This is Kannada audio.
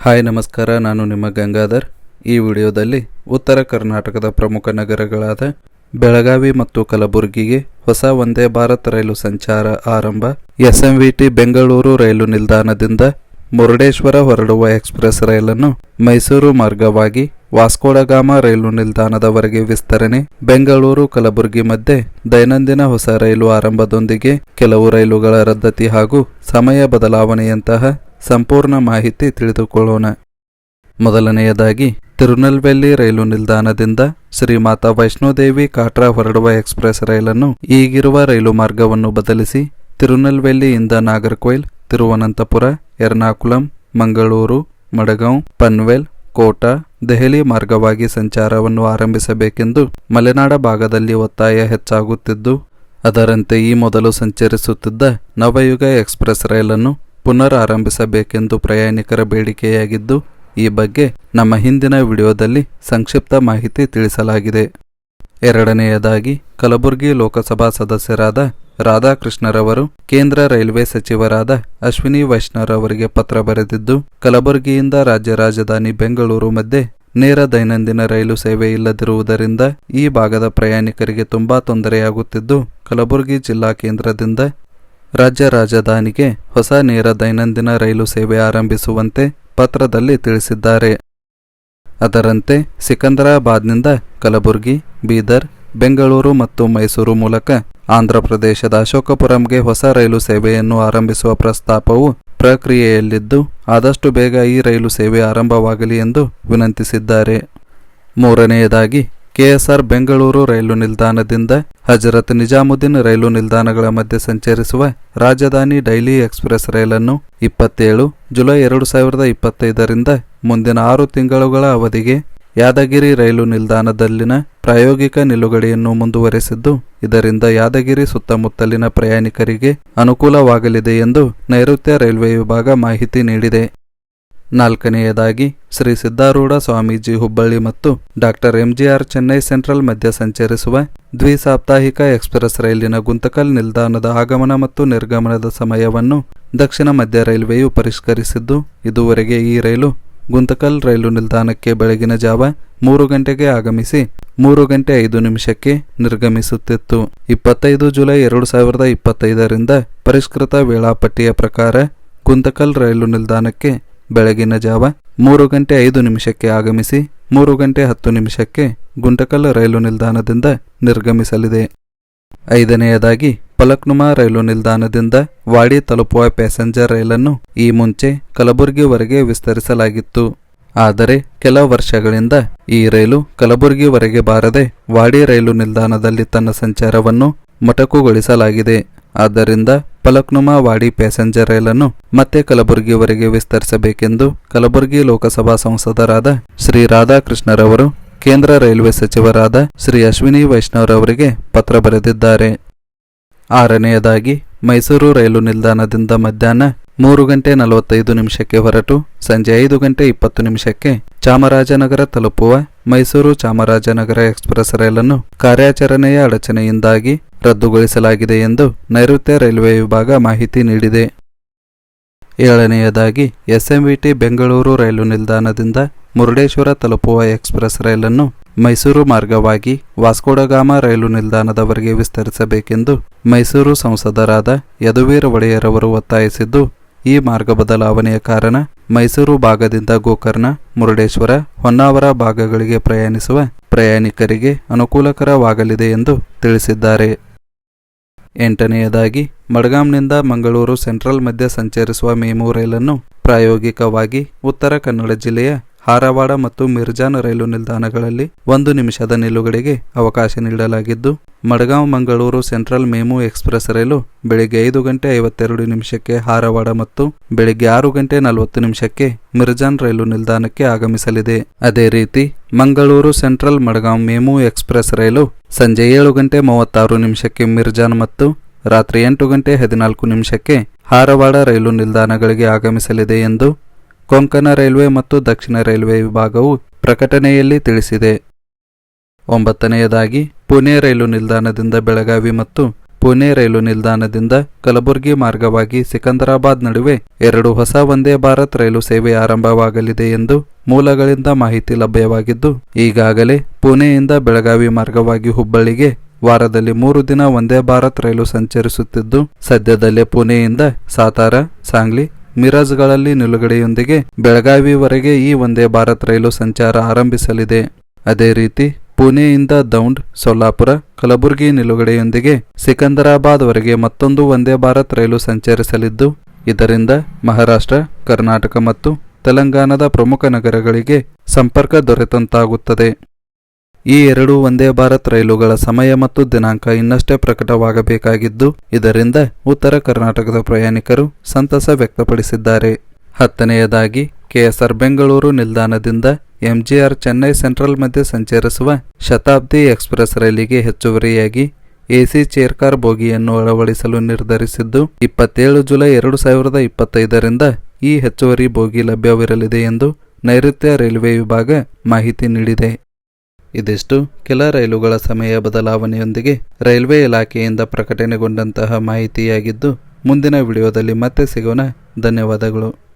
ಹಾಯ್, ನಮಸ್ಕಾರ. ನಾನು ನಿಮ್ಮ ಗಂಗಾಧರ್. ಈ ವಿಡಿಯೋದಲ್ಲಿ ಉತ್ತರ ಕರ್ನಾಟಕದ ಪ್ರಮುಖ ನಗರಗಳಾದ ಬೆಳಗಾವಿ ಮತ್ತು ಕಲಬುರಗಿಗೆ ಹೊಸ ವಂದೇ ಭಾರತ್ ರೈಲು ಸಂಚಾರ ಆರಂಭ ಎಸ್ಎಂವಿಟಿ ಬೆಂಗಳೂರು ರೈಲು ನಿಲ್ದಾಣದಿಂದ ಮುರುಡೇಶ್ವರ ಹೊರಡುವ ಎಕ್ಸ್ಪ್ರೆಸ್ ರೈಲನ್ನು ಮೈಸೂರು ಮಾರ್ಗವಾಗಿ ವಾಸ್ಕೋಡಗಾಮ ರೈಲು ನಿಲ್ದಾಣದವರೆಗೆ ವಿಸ್ತರಣೆ, ಬೆಂಗಳೂರು ಕಲಬುರಗಿ ಮಧ್ಯೆ ದೈನಂದಿನ ಹೊಸ ರೈಲು ಆರಂಭದೊಂದಿಗೆ ಕೆಲವು ರೈಲುಗಳ ರದ್ದತಿ ಹಾಗೂ ಸಮಯ ಬದಲಾವಣೆಯಂತಹ ಸಂಪೂರ್ಣ ಮಾಹಿತಿ ತಿಳಿದುಕೊಳ್ಳೋಣ. ಮೊದಲನೆಯದಾಗಿ ತಿರುನಲ್ವೆಲ್ಲಿ ರೈಲು ನಿಲ್ದಾಣದಿಂದ ಶ್ರೀ ಮಾತಾ ವೈಷ್ಣೋದೇವಿ ಕಾಟ್ರಾ ಹೊರಡುವ ಎಕ್ಸ್ಪ್ರೆಸ್ ರೈಲನ್ನು ಈಗಿರುವ ರೈಲು ಮಾರ್ಗವನ್ನು ಬದಲಿಸಿ ತಿರುನಲ್ವೆಲ್ಲಿಯಿಂದ ನಾಗರ್ಕೋಯಿಲ್, ತಿರುವನಂತಪುರ, ಎರ್ನಾಕುಲಂ, ಮಂಗಳೂರು ಮಡಗಾಂವ್ ಪನ್ವೆಲ್, ಕೋಟಾ, ದೆಹಲಿ ಮಾರ್ಗವಾಗಿ ಸಂಚಾರವನ್ನು ಆರಂಭಿಸಬೇಕೆಂದು ಮಲೆನಾಡ ಭಾಗದಲ್ಲಿ ಒತ್ತಾಯ ಹೆಚ್ಚಾಗುತ್ತಿದ್ದು, ಅದರಂತೆ ಈ ಮೊದಲು ಸಂಚರಿಸುತ್ತಿದ್ದ ನವಯುಗ ಎಕ್ಸ್ಪ್ರೆಸ್ ರೈಲನ್ನು ಪುನರ್ ಆರಂಭಿಸಬೇಕೆಂದು ಪ್ರಯಾಣಿಕರ ಬೇಡಿಕೆಯಾಗಿದ್ದು, ಈ ಬಗ್ಗೆ ನಮ್ಮ ಹಿಂದಿನ ವಿಡಿಯೋದಲ್ಲಿ ಸಂಕ್ಷಿಪ್ತ ಮಾಹಿತಿ ತಿಳಿಸಲಾಗಿದೆ. ಎರಡನೆಯದಾಗಿ, ಕಲಬುರಗಿ ಲೋಕಸಭಾ ಸದಸ್ಯರಾದ ರಾಧಾಕೃಷ್ಣರವರು, ಕೇಂದ್ರ ರೈಲ್ವೆ ಸಚಿವರಾದ ಅಶ್ವಿನಿ ವೈಷ್ಣವರವರಿಗೆ ಪತ್ರ ಬರೆದಿದ್ದು, ಕಲಬುರಗಿಯಿಂದ ರಾಜ್ಯ ರಾಜಧಾನಿ ಬೆಂಗಳೂರು ಮಧ್ಯೆ ನೇರ ದೈನಂದಿನ ರೈಲು ಸೇವೆ ಇಲ್ಲದಿರುವುದರಿಂದ ಈ ಭಾಗದ ಪ್ರಯಾಣಿಕರಿಗೆ ತುಂಬಾ ತೊಂದರೆಯಾಗುತ್ತಿದ್ದು, ಕಲಬುರಗಿ ಜಿಲ್ಲಾ ಕೇಂದ್ರದಿಂದ ರಾಜ್ಯ ರಾಜಧಾನಿಗೆ ಹೊಸ ನೇರ ದೈನಂದಿನ ರೈಲು ಸೇವೆ ಆರಂಭಿಸುವಂತೆ ಪತ್ರದಲ್ಲಿ ತಿಳಿಸಿದ್ದಾರೆ. ಅದರಂತೆ ಸಿಕಂದರಾಬಾದ್ನಿಂದ ಕಲಬುರಗಿ, ಬೀದರ್, ಬೆಂಗಳೂರು ಮತ್ತು ಮೈಸೂರು ಮೂಲಕ ಆಂಧ್ರಪ್ರದೇಶದ ಅಶೋಕಪುರಂಗೆ ಹೊಸ ರೈಲು ಸೇವೆಯನ್ನು ಆರಂಭಿಸುವ ಪ್ರಸ್ತಾಪವು ಪ್ರಕ್ರಿಯೆಯಲ್ಲಿದ್ದು ಆದಷ್ಟು ಬೇಗ ಈ ರೈಲು ಸೇವೆ ಆರಂಭವಾಗಲಿ ಎಂದು ವಿನಂತಿಸಿದ್ದಾರೆ. ಮೂರನೆಯದಾಗಿ, ಕೆಎಸ್ಆರ್ ಬೆಂಗಳೂರು ರೈಲು ನಿಲ್ದಾಣದಿಂದ ಹಜರತ್ ನಿಜಾಮುದ್ದೀನ್ ರೈಲು ನಿಲ್ದಾಣಗಳ ಮಧ್ಯೆ ಸಂಚರಿಸುವ ರಾಜಧಾನಿ ಡೈಲಿ ಎಕ್ಸ್ಪ್ರೆಸ್ ರೈಲನ್ನು ಇಪ್ಪತ್ತೇಳು ಜುಲೈ ಎರಡು ಸಾವಿರದ ಇಪ್ಪತ್ತೈದರಿಂದ ಮುಂದಿನ ಆರು ತಿಂಗಳುಗಳ ಅವಧಿಗೆ ಯಾದಗಿರಿ ರೈಲು ನಿಲ್ದಾಣದಲ್ಲಿನ ಪ್ರಾಯೋಗಿಕ ನಿಲುಗಡೆಯನ್ನು ಮುಂದುವರೆಸಿದ್ದು, ಇದರಿಂದ ಯಾದಗಿರಿ ಸುತ್ತಮುತ್ತಲಿನ ಪ್ರಯಾಣಿಕರಿಗೆ ಅನುಕೂಲವಾಗಲಿದೆ ಎಂದು ನೈಋತ್ಯ ರೈಲ್ವೆ ವಿಭಾಗ ಮಾಹಿತಿ ನೀಡಿದೆ. ನಾಲ್ಕನೆಯದಾಗಿ ಶ್ರೀ ಸಿದ್ದಾರೂಢ ಸ್ವಾಮೀಜಿ ಹುಬ್ಬಳ್ಳಿ ಮತ್ತು ಡಾಕ್ಟರ್ ಎಂಜಿಆರ್ ಚೆನ್ನೈ ಸೆಂಟ್ರಲ್ ಮಧ್ಯ ಸಂಚರಿಸುವ ದ್ವಿಸಾಪ್ತಾಹಿಕ ಎಕ್ಸ್ಪ್ರೆಸ್ ರೈಲಿನ ಗುಂತಕಲ್ ನಿಲ್ದಾಣದ ಆಗಮನ ಮತ್ತು ನಿರ್ಗಮನದ ಸಮಯವನ್ನು ದಕ್ಷಿಣ ಮಧ್ಯ ರೈಲ್ವೆಯು ಪರಿಷ್ಕರಿಸಿದ್ದು, ಇದುವರೆಗೆ ಈ ರೈಲು ಗುಂತಕಲ್ ರೈಲು ನಿಲ್ದಾಣಕ್ಕೆ ಬೆಳಗಿನ ಜಾವ ಮೂರು ಗಂಟೆಗೆ ಆಗಮಿಸಿ ಮೂರು ಗಂಟೆ ಐದು ನಿಮಿಷಕ್ಕೆ ನಿರ್ಗಮಿಸುತ್ತಿತ್ತು. ಇಪ್ಪತ್ತೈದು ಜುಲೈ ಎರಡು ಸಾವಿರದ ಇಪ್ಪತ್ತೈದರಿಂದ ಪರಿಷ್ಕೃತ ವೇಳಾಪಟ್ಟಿಯ ಪ್ರಕಾರ ಗುಂತಕಲ್ ರೈಲು ನಿಲ್ದಾಣಕ್ಕೆ ಬೆಳಗಿನ ಜಾವ ಮೂರು ಗಂಟೆ ಐದು ನಿಮಿಷಕ್ಕೆ ಆಗಮಿಸಿ, ಮೂರು ಗಂಟೆ ಹತ್ತು ನಿಮಿಷಕ್ಕೆ ಗುಂಟಕಲ್ ರೈಲು ನಿಲ್ದಾಣದಿಂದ ನಿರ್ಗಮಿಸಲಿದೆ. ಐದನೆಯದಾಗಿ, ಪಲಕ್ನುಮಾ ರೈಲು ನಿಲ್ದಾಣದಿಂದ ವಾಡಿ ತಲುಪುವ ಪ್ಯಾಸೆಂಜರ್ ರೈಲನ್ನು ಈ ಮುಂಚೆ ಕಲಬುರಗಿವರೆಗೆ ವಿಸ್ತರಿಸಲಾಗಿತ್ತು. ಆದರೆ, ಕೆಲ ವರ್ಷಗಳಿಂದ ಈ ರೈಲು ಕಲಬುರಗಿವರೆಗೆ ಬಾರದೆ ವಾಡಿ ರೈಲು ನಿಲ್ದಾಣದಲ್ಲಿ ತನ್ನ ಸಂಚಾರವನ್ನು ಮೊಟಕುಗೊಳಿಸಲಾಗಿದೆ. ಆದ್ದರಿಂದ ಪಲಕ್ನುಮಾ ವಾಡಿ ಪ್ಯಾಸೆಂಜರ್ ರೈಲನ್ನು ಮತ್ತೆ ಕಲಬುರಗಿವರೆಗೆ ವಿಸ್ತರಿಸಬೇಕೆಂದು ಕಲಬುರಗಿ ಲೋಕಸಭಾ ಸಂಸದರಾದ ಶ್ರೀ ರಾಧಾಕೃಷ್ಣರವರು ಕೇಂದ್ರ ರೈಲ್ವೆ ಸಚಿವರಾದ ಶ್ರೀ ಅಶ್ವಿನಿ ವೈಷ್ಣವರವರಿಗೆ ಪತ್ರ ಬರೆದಿದ್ದಾರೆ. ಆರನೆಯದಾಗಿ, ಮೈಸೂರು ರೈಲು ನಿಲ್ದಾಣದಿಂದ ಮಧ್ಯಾಹ್ನ ಮೂರು ಗಂಟೆ ನಲವತ್ತೈದು ನಿಮಿಷಕ್ಕೆ ಹೊರಟು ಸಂಜೆ ಐದು ಗಂಟೆ ಇಪ್ಪತ್ತು ನಿಮಿಷಕ್ಕೆ ಚಾಮರಾಜನಗರ ತಲುಪುವ ಮೈಸೂರು ಚಾಮರಾಜನಗರ ಎಕ್ಸ್ಪ್ರೆಸ್ ರೈಲನ್ನು ಕಾರ್ಯಾಚರಣೆಯ ಅಡಚಣೆಯಿಂದಾಗಿ ರದ್ದುಗೊಳಿಸಲಾಗಿದೆ ಎಂದು ನೈಋತ್ಯ ರೈಲ್ವೆ ವಿಭಾಗ ಮಾಹಿತಿ ನೀಡಿದೆ. ಏಳನೆಯದಾಗಿ ಎಸ್ಎಂವಿಟಿ ಬೆಂಗಳೂರು ರೈಲು ನಿಲ್ದಾಣದಿಂದ ಮುರುಡೇಶ್ವರ ತಲುಪುವ ಎಕ್ಸ್ಪ್ರೆಸ್ ರೈಲನ್ನು ಮೈಸೂರು ಮಾರ್ಗವಾಗಿ ವಾಸ್ಕೋಡಗಾಮ ರೈಲು ನಿಲ್ದಾಣದವರೆಗೆ ವಿಸ್ತರಿಸಬೇಕೆಂದು ಮೈಸೂರು ಸಂಸದರಾದ ಯದುವೀರ್ ಒಡೆಯರವರು ಒತ್ತಾಯಿಸಿದ್ದು, ಈ ಮಾರ್ಗ ಬದಲಾವಣೆಯ ಕಾರಣ ಮೈಸೂರು ಭಾಗದಿಂದ ಗೋಕರ್ಣ, ಮುರುಡೇಶ್ವರ, ಹೊನ್ನಾವರ ಭಾಗಗಳಿಗೆ ಪ್ರಯಾಣಿಸುವ ಪ್ರಯಾಣಿಕರಿಗೆ ಅನುಕೂಲಕರವಾಗಲಿದೆ ಎಂದು ತಿಳಿಸಿದ್ದಾರೆ. ಎಂಟನೆಯದಾಗಿ ಮಡ್ಗಾಂನಿಂದ ಮಂಗಳೂರು ಸೆಂಟ್ರಲ್ ಮಧ್ಯೆ ಸಂಚರಿಸುವ ಮೇಮು ರೈಲನ್ನು ಪ್ರಾಯೋಗಿಕವಾಗಿ ಉತ್ತರ ಕನ್ನಡ ಜಿಲ್ಲೆಯ ಹಾರವಾಡ ಮತ್ತು ಮಿರ್ಜಾನ್ ರೈಲು ನಿಲ್ದಾಣಗಳಲ್ಲಿ ಒಂದು ನಿಮಿಷದ ನಿಲುಗಡೆಗೆ ಅವಕಾಶ ನೀಡಲಾಗಿದ್ದು, Madgaon Mangaluru central MEMU express ರೈಲು ಬೆಳಿಗ್ಗೆ ಐದು ಗಂಟೆ ಐವತ್ತೆರಡು ನಿಮಿಷಕ್ಕೆ ಹಾರವಾಡ ಮತ್ತು ಬೆಳಿಗ್ಗೆ ಆರು ಗಂಟೆ ನಲವತ್ತು ನಿಮಿಷಕ್ಕೆ ಮಿರ್ಜಾನ್ ರೈಲು ನಿಲ್ದಾಣಕ್ಕೆ ಆಗಮಿಸಲಿದೆ. ಅದೇ ರೀತಿ, Mangaluru central Madgaon MEMU express ರೈಲು ಸಂಜೆ ಏಳು ಗಂಟೆ ಮೂವತ್ತಾರು ನಿಮಿಷಕ್ಕೆ ಮಿರ್ಜಾನ್ ಮತ್ತು ರಾತ್ರಿ ಎಂಟು ಗಂಟೆ ಹದಿನಾಲ್ಕು ನಿಮಿಷಕ್ಕೆ ಹಾರವಾಡ ರೈಲು ನಿಲ್ದಾಣಗಳಿಗೆ ಆಗಮಿಸಲಿದೆ ಎಂದು ಕೊಂಕಣ ರೈಲ್ವೆ ಮತ್ತು ದಕ್ಷಿಣ ರೈಲ್ವೆ ವಿಭಾಗವು ಪ್ರಕಟಣೆಯಲ್ಲಿ ತಿಳಿಸಿದೆ. ಒಂಬತ್ತನೆಯದಾಗಿ, ಪುಣೆ ರೈಲು ನಿಲ್ದಾಣದಿಂದ ಬೆಳಗಾವಿ ಮತ್ತು ಪುಣೆ ರೈಲು ನಿಲ್ದಾಣದಿಂದ ಕಲಬುರಗಿ ಮಾರ್ಗವಾಗಿ ಸಿಕಂದರಾಬಾದ್ ನಡುವೆ ಎರಡು ಹೊಸ ವಂದೇ ಭಾರತ್ ರೈಲು ಸೇವೆ ಆರಂಭವಾಗಲಿದೆ ಎಂದು ಮೂಲಗಳಿಂದ ಮಾಹಿತಿ ಲಭ್ಯವಾಗಿದ್ದು, ಈಗಾಗಲೇ ಪುಣೆಯಿಂದ ಬೆಳಗಾವಿ ಮಾರ್ಗವಾಗಿ ಹುಬ್ಬಳ್ಳಿಗೆ ವಾರದಲ್ಲಿ ಮೂರು ದಿನ ವಂದೇ ಭಾರತ್ ರೈಲು ಸಂಚರಿಸುತ್ತಿದ್ದು, ಸದ್ಯದಲ್ಲೇ ಪುಣೆಯಿಂದ ಸಾತಾರ, ಸಾಂಗ್ಲಿ ಮಿರಾಜ್ಗಳಲ್ಲಿ ನಿಲುಗಡೆಯೊಂದಿಗೆ ಬೆಳಗಾವಿವರೆಗೆ ಈ ಒಂದೇ ಭಾರತ್ ರೈಲು ಸಂಚಾರ ಆರಂಭಿಸಲಿದೆ. ಅದೇ ರೀತಿ, ಪುಣೆಯಿಂದ ದೌಂಡ್, ಸೊಲ್ಲಾಪುರ, ಕಲಬುರಗಿ ನಿಲುಗಡೆಯೊಂದಿಗೆ ಸಿಕಂದರಾಬಾದ್ವರೆಗೆ ಮತ್ತೊಂದು ವಂದೇ ಭಾರತ್ ರೈಲು ಸಂಚರಿಸಲಿದ್ದು, ಇದರಿಂದ ಮಹಾರಾಷ್ಟ್ರ, ಕರ್ನಾಟಕ ಮತ್ತು ತೆಲಂಗಾಣದ ಪ್ರಮುಖ ನಗರಗಳಿಗೆ ಸಂಪರ್ಕ ದೊರೆತಂತಾಗುತ್ತದೆ. ಈ ಎರಡು ವಂದೇ ಭಾರತ್ ರೈಲುಗಳ ಸಮಯ ಮತ್ತು ದಿನಾಂಕ ಇನ್ನಷ್ಟೇ ಪ್ರಕಟವಾಗಬೇಕಾಗಿದ್ದು, ಇದರಿಂದ ಉತ್ತರ ಕರ್ನಾಟಕದ ಪ್ರಯಾಣಿಕರು ಸಂತಸ ವ್ಯಕ್ತಪಡಿಸಿದ್ದಾರೆ. ಹತ್ತನೆಯದಾಗಿ, ಕೆಎಸ್ಆರ್ ಬೆಂಗಳೂರು ನಿಲ್ದಾಣದಿಂದ ಎಂಜಿಆರ್ ಚೆನ್ನೈ ಸೆಂಟ್ರಲ್ ಮಧ್ಯೆ ಸಂಚರಿಸುವ ಶತಾಬ್ದಿ ಎಕ್ಸ್ಪ್ರೆಸ್ ರೈಲಿಗೆ ಹೆಚ್ಚುವರಿಯಾಗಿ ಎಸಿ ಚೇರ್ ಕಾರ್ ಬೋಗಿಯನ್ನು ಅಳವಡಿಸಲು ನಿರ್ಧರಿಸಿದ್ದು, ಇಪ್ಪತ್ತೇಳು ಜುಲೈ ಎರಡು ಸಾವಿರದ ಇಪ್ಪತ್ತೈದರಿಂದ ಈ ಹೆಚ್ಚುವರಿ ಬೋಗಿ ಲಭ್ಯವಿರಲಿದೆ ಎಂದು ನೈಋತ್ಯ ರೈಲ್ವೆ ವಿಭಾಗ ಮಾಹಿತಿ ನೀಡಿದೆ. ಇದಿಷ್ಟು. ಕೆಲ ರೈಲುಗಳ ಸಮಯ ಬದಲಾವಣೆಯೊಂದಿಗೆ ರೈಲ್ವೆ ಇಲಾಖೆಯಿಂದ ಪ್ರಕಟಣೆಗೊಂಡಂತಹ ಮಾಹಿತಿಯಾಗಿದ್ದು ಮುಂದಿನ ವಿಡಿಯೋದಲ್ಲಿ ಮತ್ತೆ ಸಿಗೋಣ. ಧನ್ಯವಾದಗಳು.